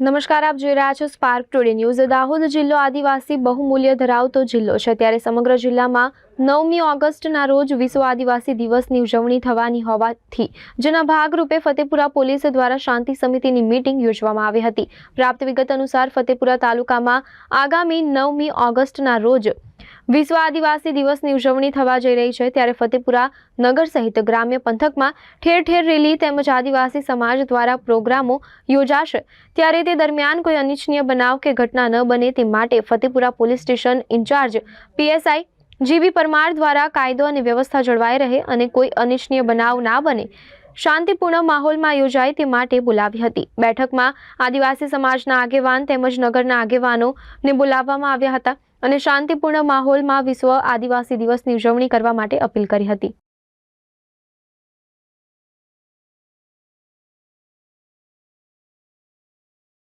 નમસ્કાર, આપ જોઈ રહ્યા છો સ્પાર્ક ટુડે ન્યૂઝ દાહોદ જિલ્લો આદિવાસી બહુમૂલ્ય ધરાવતો જિલ્લો છે. ત્યારે સમગ્ર જિલ્લામાં નવમી ઓગસ્ટના રોજ વિશ્વ આદિવાસી દિવસની ઉજવણી થવાની હોવાથી જેના ભાગરૂપે ફતેપુરા પોલીસ દ્વારા શાંતિ સમિતિની મીટિંગ યોજવામાં આવી હતી. પ્રાપ્ત વિગત અનુસાર ફતેપુરા તાલુકામાં આગામી નવમી ઓગસ્ટના રોજ વિશ્વ આદિવાસી દિવસની ઉજવણી થવા જઈ રહી છે. ત્યારે ફતેપુરા નગર સહિત ગ્રામ્ય પંથકમાં ઠેર ઠેર રેલી તેમજ આદિવાસી સમાજ દ્વારા પ્રોગ્રામો યોજાશે. ત્યારે તે દરમિયાન કોઈ અનિચ્છનીય બનાવ કે ઘટના ન બને તે માટે Fatehpura police station incharge PSI GB Parmar દ્વારા કાયદો અને વ્યવસ્થા જળવાઈ રહે અને કોઈ અનિચ્છનીય બનાવ ના બને, શાંતિપૂર્ણ માહોલમાં યોજાય તે માટે બોલાવી હતી. બેઠકમાં આદિવાસી સમાજના આગેવાન તેમજ નગરના આગેવાનોને બોલાવવામાં આવ્યા હતા. અને શાંતિપૂર્ણ માહોલમાં વિશ્વ આદિવાસી દિવસની ઉજવણી કરવા માટે અપીલ કરી હતી.